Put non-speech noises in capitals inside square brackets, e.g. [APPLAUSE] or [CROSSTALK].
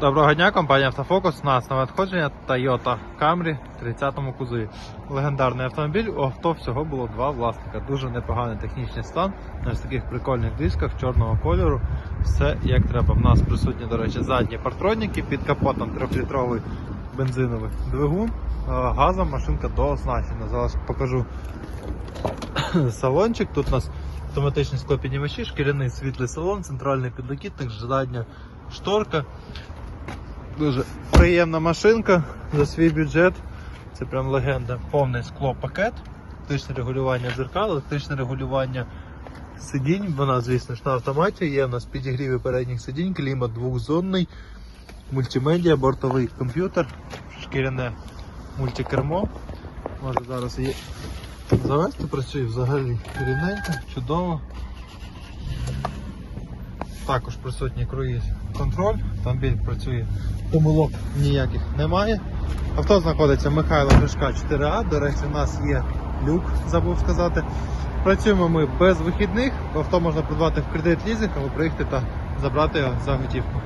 Доброго дня, компанія Автофокус. У нас на надходження Toyota Camry в 30-му кузові. Легендарний автомобіль. У авто всього було два власника. Дуже непоганий технічний стан. На таких прикольних дисках чорного кольору. Все як треба. В нас присутні, до речі, задні партроніки, під капотом 3-літровий бензиновий двигун. Газом машинка дооснащена. Зараз покажу [COUGHS] салончик. Тут у нас автоматичні склопіднімачі, шкіряний світлий салон, центральний підлокітник, задня шторка. Дуже приємна машинка за свій бюджет. Це прям легенда. Повний склопакет, електричне регулювання дзеркал, електричне регулювання сидінь. Вона, звісно ж, на автоматі. Є у нас підігріви передніх сидінь, клімат двохзонний, мультимедіа, бортовий комп'ютер, шкіряне мультикермо. Може зараз її завести, працює взагалі рівненько, чудово. Також присутній круїз контроль, автомобіль працює, помилок ніяких немає. Авто знаходиться Михайло Гришка 4А. До речі, у нас є люк, забув сказати. Працюємо ми без вихідних, авто можна придбати в кредит лізинг або приїхати та забрати його за готівку.